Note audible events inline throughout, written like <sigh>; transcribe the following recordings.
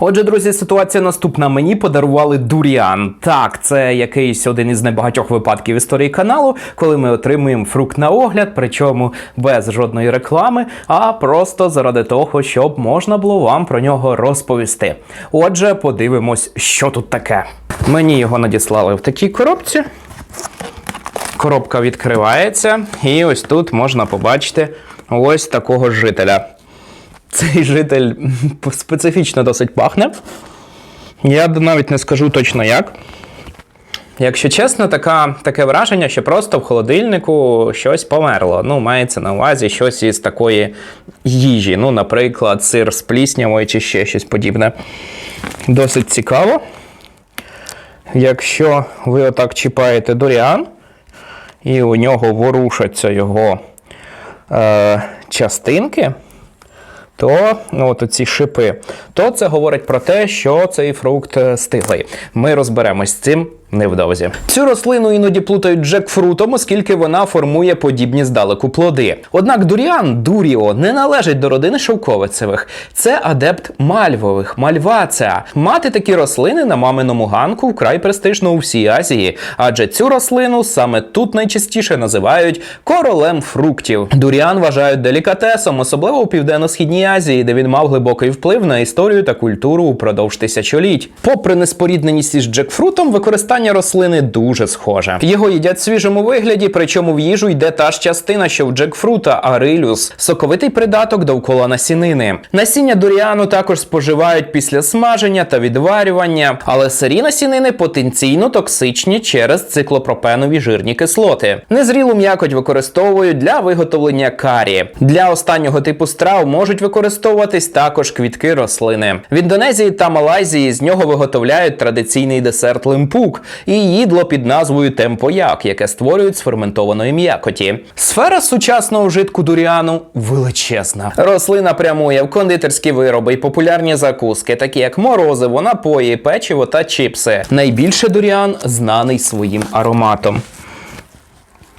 Отже, друзі, ситуація наступна. Мені подарували дуріан. Так, це якийсь один із небагатьох випадків історії каналу, коли ми отримуємо фрукт на огляд, причому без жодної реклами, а просто заради того, щоб можна було вам про нього розповісти. Отже, подивимось, що тут таке. Мені його надіслали в такій коробці. Коробка відкривається, і ось тут можна побачити ось такого жителя. Цей житель специфічно досить пахне. Я навіть не скажу точно як. Якщо чесно, така, таке враження, що просто в холодильнику щось померло. Ну, мається на увазі щось із такої їжі. Ну, наприклад, сир з пліснявою чи ще щось подібне. Досить цікаво. Якщо ви отак чіпаєте доріан, і у нього ворушаться його е, частинки, то ну, от ці шипи, то це говорить про те, що цей фрукт е, стиглий. Ми розберемось з цим невдовзі. Цю рослину іноді плутають джекфрутом, оскільки вона формує подібні здалеку плоди. Однак дуріан дуріо не належить до родини шовковицевих. Це адепт мальвових, мальвацеа. Мати такі рослини на маминому ганку вкрай престижно у всій Азії, адже цю рослину саме тут найчастіше називають королем фруктів. Дуріан вважають делікатесом, особливо у південно-східній Азії, де він мав глибокий вплив на історію та культуру упродовж тисячоліть. Попри неспорідненість із джекфрутом, використання рослини дуже схоже. Його їдять в свіжому вигляді, причому в їжу йде та ж частина, що в джекфрута, арилюс, соковитий придаток довкола насінини. Насіння дуріану також споживають після смаження та відварювання, але сирі насінини потенційно токсичні через циклопропенові жирні кислоти. Незрілу м'якоть використовують для виготовлення карі. Для останнього типу страв можуть використовуватись також квітки рослини. В Індонезії та Малайзії з нього виготовляють традиційний десерт лимпук і їдло під назвою темпояк, яке створюють з ферментованої м'якоті. Сфера сучасного вжитку дуріану величезна. Рослина прямує в кондитерські вироби і популярні закуски, такі як морозиво, напої, печиво та чіпси. Найбільше дуріан знаний своїм ароматом.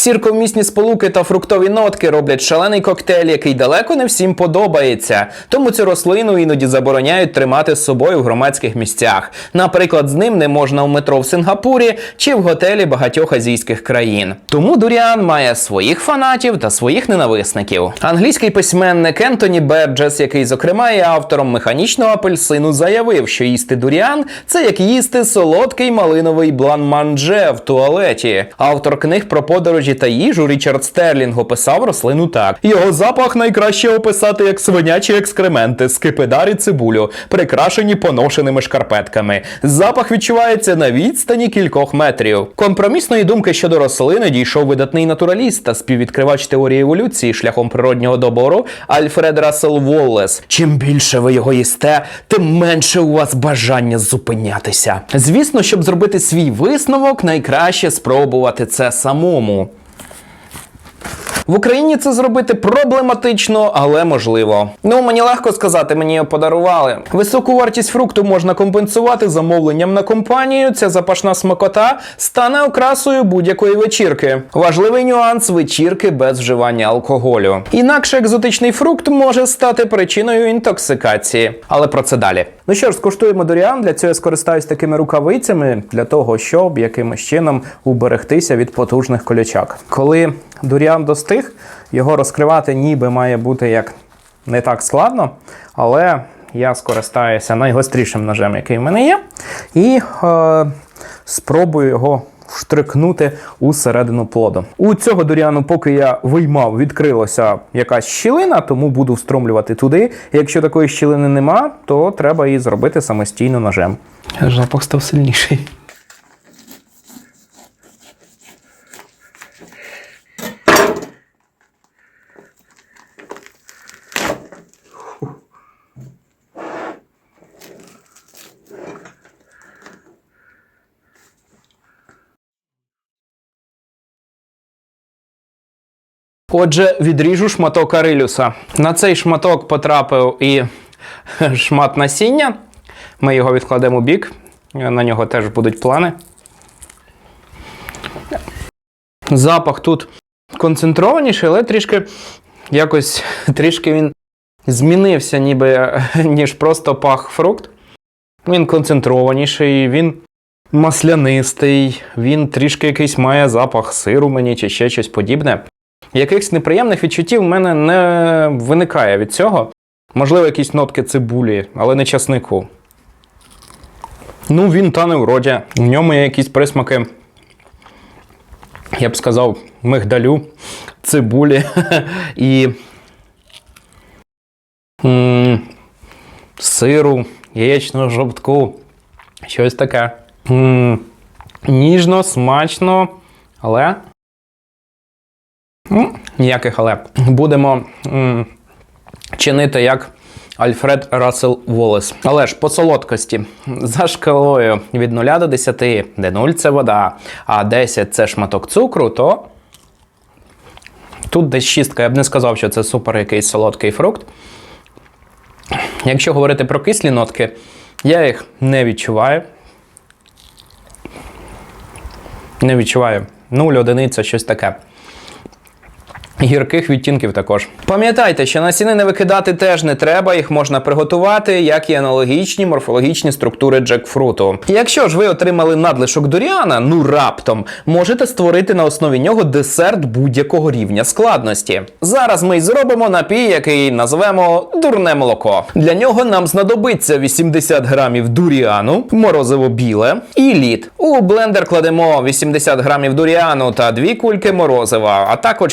Сірковмісні сполуки та фруктові нотки роблять шалений коктейль, який далеко не всім подобається. Тому цю рослину іноді забороняють тримати з собою в громадських місцях. Наприклад, з ним не можна в метро в Сингапурі чи в готелі багатьох азійських країн. Тому дуріан має своїх фанатів та своїх ненависників. Англійський письменник Ентоні Берджес, який зокрема є автором механічного апельсину, заявив, що їсти дуріан це як їсти солодкий малиновий блан-манже в туалеті. Автор книг про подорожі та їжу Річард Стерлінг описав рослину так: його запах найкраще описати як свинячі екскременти, скипидар і цибулю, прикрашені поношеними шкарпетками. Запах відчувається на відстані кількох метрів. Компромісної думки щодо рослини дійшов видатний натураліст та співвідкривач теорії еволюції шляхом природнього добору Альфред Рассел Воллес. Чим більше ви його їсте, тим менше у вас бажання зупинятися. Звісно, щоб зробити свій висновок, найкраще спробувати це самому. В Україні це зробити проблематично, але можливо. Ну мені легко сказати, мені його подарували. Високу вартість фрукту можна компенсувати замовленням на компанію. Ця запашна смакота стане окрасою будь-якої вечірки. Важливий нюанс вечірки без вживання алкоголю. Інакше екзотичний фрукт може стати причиною інтоксикації. Але про це далі. Ну що ж, скуштуємо дуріан. Для цього я скористаюсь такими рукавицями для того, щоб якимось чином уберегтися від потужних колючок. Коли дуріан достиг, його розкривати ніби має бути як не так складно, але я скористаюся найгострішим ножем, який в мене є, і е, спробую його вштрикнути у середину плоду. У цього дуріану, поки я виймав, відкрилася якась щілина, тому буду встромлювати туди. Якщо такої щілини нема, то треба її зробити самостійно ножем. Запах став сильніший. Отже, відріжу шматок арилюса. На цей шматок потрапив і <laughs> шмат насіння. Ми його відкладемо у бік. На нього теж будуть плани. Запах тут концентрованіший, але трішки якось <laughs> трішки він змінився, ніби <laughs> ніж просто пах фрукт. Він концентрованіший, він маслянистий, він трішки якийсь має запах сиру мені чи ще щось подібне. Якихось неприємних відчуттів в мене не виникає від цього. Можливо, якісь нотки цибулі, але не часнику. Ну, він тане в роді. В ньому є якісь присмаки, я б сказав, мигдалю, цибулі <laughs> і сиру, яєчного жовтку. Щось таке. Ніжно, смачно, але. Ніяких але. Будемо чинити як Альфред Рассел Волес. Але ж по солодкості за шкалою від 0 до 10, де 0 це вода, а 10 це шматок цукру, то тут десь шістка. Я б не сказав, що це супер якийсь солодкий фрукт. Якщо говорити про кислі нотки, я їх не відчуваю. Не відчуваю. Нуль, одиниця, щось таке. Гірких відтінків також. Пам'ятайте, що насінини викидати теж не треба, їх можна приготувати, як і аналогічні морфологічні структури джекфруту. Якщо ж ви отримали надлишок дуріана, ну раптом, можете створити на основі нього десерт будь-якого рівня складності. Зараз ми й зробимо напій, який назвемо дурне молоко. Для нього нам знадобиться 80 грамів дуріану, морозиво біле і лід. У блендер кладемо 80 грамів дуріану та 2 кульки морозива, а також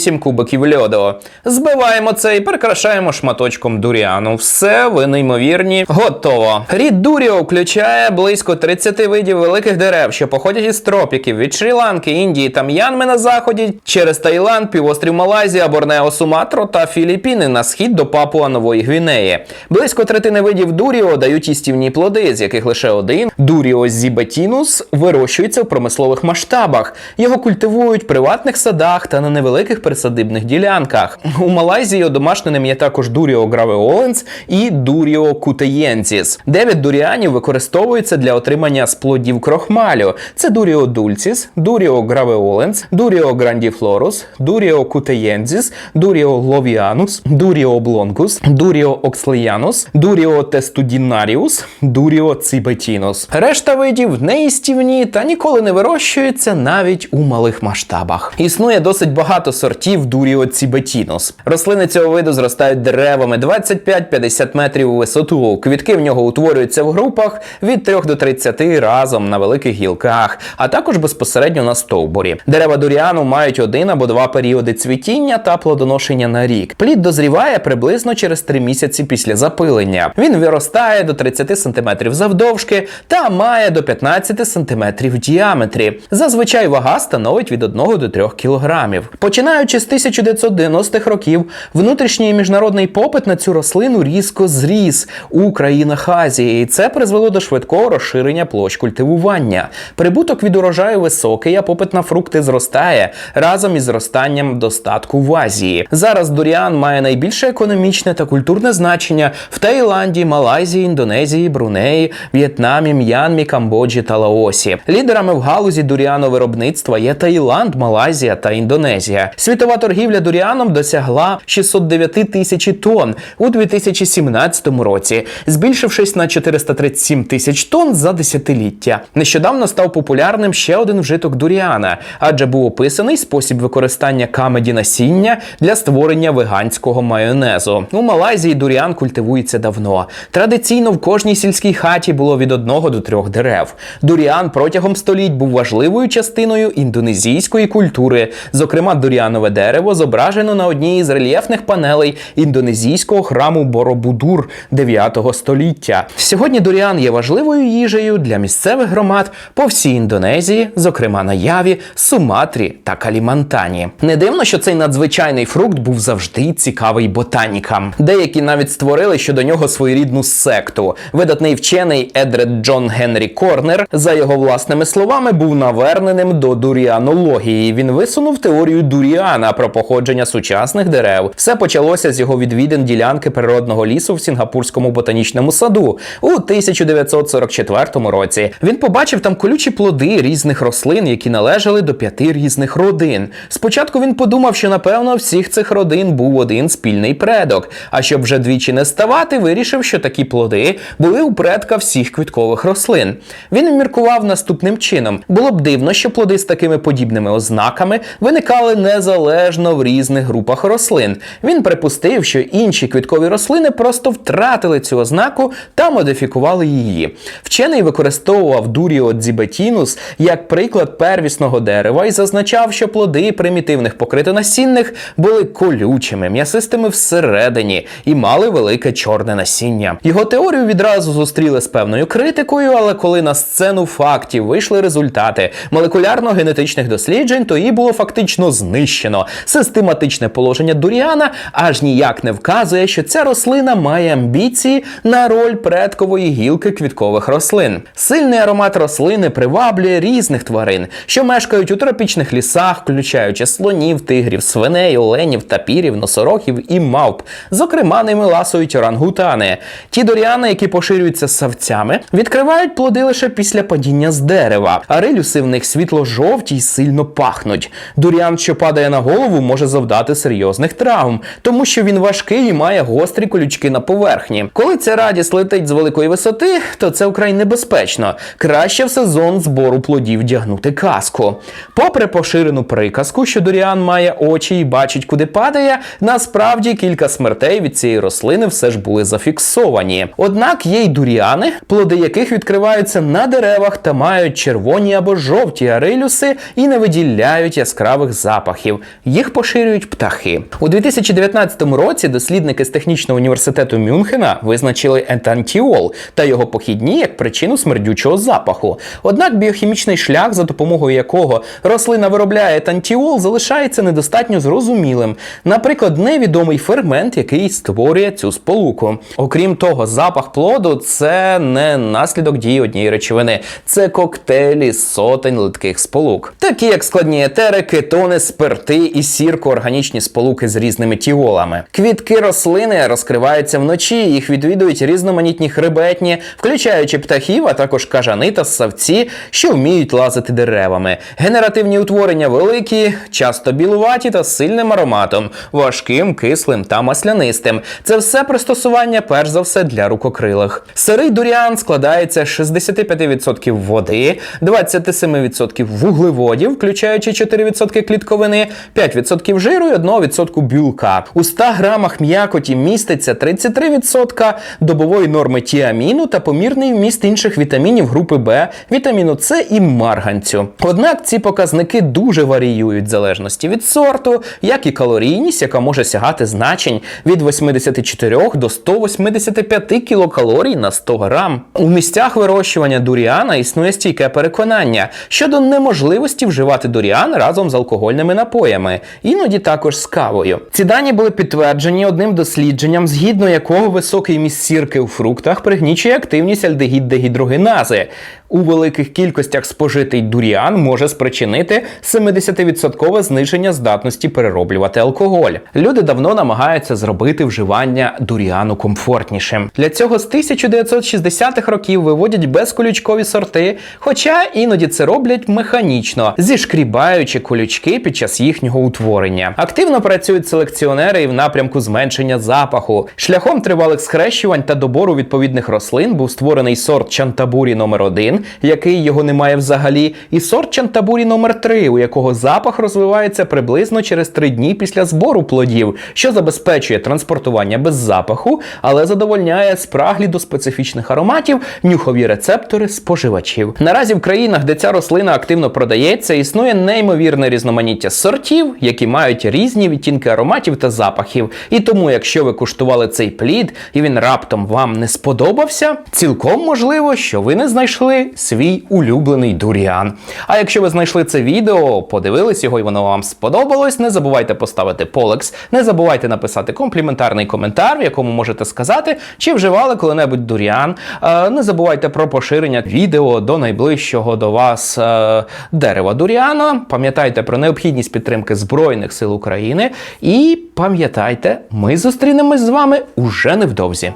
6-8 кубиків льоду. Збиваємо це і прикрашаємо шматочком дуріану. Все, ви неймовірні. Готово. Рід Дуріо включає близько 30 видів великих дерев, що походять із тропіків від Шрі-Ланки, Індії та М'янми на заході, через Таїланд, півострів Малайзія, Борнео, Суматру та Філіппіни на схід до Папуа Нової Гвінеї. Близько третини видів дуріо дають їстівні плоди, з яких лише один дуріо зібетінус вирощується в промислових масштабах. Його культивують в приватних садах та на невеликих присадибних ділянках. У Малайзії одомашненим є також дуріо гравеоленс і дуріо кутеєнсіс. Дев'ять дуріанів використовуються для отримання з плодів крохмалю. Це дуріо дульціс, дуріо гравеоленс, дуріо грандіфлорус, дуріо кутеєнсіс, дуріо ловіанус, дуріо облонгус, дуріо окслеянус, дуріо тестудінаріус, дуріо цибетінус. Решта видів неїстівні та ніколи не вирощуються навіть у малих масштабах. Існує досить багато сортів дуріо цибетінус. Рослини цього виду зростають деревами 25-50 метрів у висоту. Квітки в нього утворюються в групах від 3 до 30 разом на великих гілках, а також безпосередньо на стовбурі. Дерева дуріану мають один або два періоди цвітіння та плодоношення на рік. Плід дозріває приблизно через 3 місяці після запилення. Він виростає до 30 см завдовжки та має до 15 см в діаметрі. Зазвичай вага становить від 1 до 3 кг. Починаючи з 1990-х років, внутрішній міжнародний попит на цю рослину різко зріс у країнах Азії, і це призвело до швидкого розширення площ культивування. Прибуток від урожаю високий, а попит на фрукти зростає разом із зростанням достатку в Азії. Зараз дуріан має найбільше економічне та культурне значення в Таїланді, Малайзії, Індонезії, Брунеї, В'єтнамі, М'янмі, Камбоджі та Лаосі. Лідерами в галузі дуріановиробництва є Таїланд, Малайзія та Індонезія. Світова торгівля дуріаном досягла 609 тисячі тонн у 2017 році, збільшившись на 437 тисяч тонн за десятиліття. Нещодавно став популярним ще один вжиток дуріана, адже був описаний спосіб використання камеді насіння для створення веганського майонезу. У Малайзії дуріан культивується давно. Традиційно в кожній сільській хаті було від одного до трьох дерев. Дуріан протягом століть був важливою частиною індонезійської культури. Зокрема, дуріанове дерево зображено на одній із рельєфних панелей індонезійського храму Боробудур 9 століття. Сьогодні дуріан є важливою їжею для місцевих громад по всій Індонезії, зокрема на Яві, Суматрі та Калімантані. Не дивно, що цей надзвичайний фрукт був завжди цікавий ботанікам. Деякі навіть створили щодо нього своєрідну секту. Видатний вчений Едред Джон Генрі Корнер, за його власними словами, був наверненим до дуріанології. Він висунув теорію дуріан, а про походження сучасних дерев. Все почалося з його відвідин ділянки природного лісу в Сінгапурському ботанічному саду у 1944 році. Він побачив там колючі плоди різних рослин, які належали до п'яти різних родин. Спочатку він подумав, що напевно всіх цих родин був один спільний предок. А щоб вже двічі не ставати, вирішив, що такі плоди були у предка всіх квіткових рослин. Він міркував наступним чином: було б дивно, що плоди з такими подібними ознаками виникали незалежно в різних групах рослин. Він припустив, що інші квіткові рослини просто втратили цю ознаку та модифікували її. Вчений використовував дуріо дзібетінус як приклад первісного дерева і зазначав, що плоди примітивних покритонасінних були колючими, м'ясистими всередині і мали велике чорне насіння. Його теорію відразу зустріли з певною критикою, але коли на сцену фактів вийшли результати молекулярно-генетичних досліджень, то її було фактично знищено. Систематичне положення дуріана аж ніяк не вказує, що ця рослина має амбіції на роль предкової гілки квіткових рослин. Сильний аромат рослини приваблює різних тварин, що мешкають у тропічних лісах, включаючи слонів, тигрів, свиней, оленів, тапірів, носорогів і мавп. Зокрема, ними ласують орангутани. Ті доріани, які поширюються савцями, відкривають плоди лише після падіння з дерева, а рилюси в них світло-жовті й сильно пахнуть. Дуріан, що падає на голову, може завдати серйозних травм, тому що він важкий і має гострі колючки на поверхні. Коли ця радість летить з великої висоти, то це вкрай небезпечно. Краще в сезон збору плодів вдягнути каску. Попри поширену приказку, що дуріан має очі і бачить, куди падає, насправді кілька смертей від цієї рослини все ж були зафіксовані. Однак є й дуріани, плоди яких відкриваються на деревах та мають червоні або жовті арилюси і не виділяють яскравих запахів. Їх поширюють птахи. У 2019 році дослідники з технічного університету Мюнхена визначили етантіол та його похідні як причину смердючого запаху. Однак біохімічний шлях, за допомогою якого рослина виробляє етантіол, залишається недостатньо зрозумілим. Наприклад, невідомий фермент, який створює цю сполуку. Окрім того, запах плоду це не наслідок дії однієї речовини, це коктейлі з сотень литких сполук, такі як складні етери, кетони, спирти і сірко-органічні сполуки з різними тіолами. Квітки рослини розкриваються вночі, їх відвідують різноманітні хребетні, включаючи птахів, а також кажани та ссавці, що вміють лазити деревами. Генеративні утворення великі, часто білуваті та з сильним ароматом, важким, кислим та маслянистим. Це все пристосування, перш за все, для рукокрилих. Сирий дуріан складається з 65% води, 27% вуглеводів, включаючи 4% клітковини, 5% жиру і 1% білка. У 100 грамах м'якоті міститься 33% добової норми тіаміну та помірний вміст інших вітамінів групи Б, вітаміну С і марганцю. Однак ці показники дуже варіюють в залежності від сорту, як і калорійність, яка може сягати значень від 84 до 185 кілокалорій на 100 грам. У місцях вирощування дуріана існує стійке переконання щодо неможливості вживати дуріан разом з алкогольними напоями, іноді також з кавою. Ці дані були підтверджені одним дослідженням, згідно якого високий міст сірки у фруктах пригнічує активність альдегід-дегідрогенази. У великих кількостях спожитий дуріан може спричинити 70% зниження здатності перероблювати алкоголь. Люди давно намагаються зробити вживання дуріану комфортнішим. Для цього з 1960-х років виводять безколючкові сорти, хоча іноді це роблять механічно, зішкрібаючи колючки під час їхнього утворення. Активно працюють селекціонери і в напрямку зменшення запаху. Шляхом тривалих схрещувань та добору відповідних рослин був створений сорт Чантабурі номер 1 який його немає взагалі, і сорт Чантабурі номер 3 у якого запах розвивається приблизно через 3 дні після збору плодів, що забезпечує транспортування без запаху, але задовольняє спраглі до специфічних ароматів нюхові рецептори споживачів. Наразі в країнах, де ця рослина активно продається, існує неймовірне різноманіття сортів, які мають різні відтінки ароматів та запахів. І тому, якщо ви куштували цей плід і він раптом вам не сподобався, цілком можливо, що ви не знайшли свій улюблений дуріан. А якщо ви знайшли це відео, подивились його і воно вам сподобалось, не забувайте поставити полекс, не забувайте написати компліментарний коментар, в якому можете сказати, чи вживали коли-небудь дуріан. Е, Не забувайте про поширення відео до найближчого до вас е, дерева дуріана. Пам'ятайте про необхідність підтримки підтримки Збройних сил України. І пам'ятайте, ми зустрінемось з вами уже невдовзі.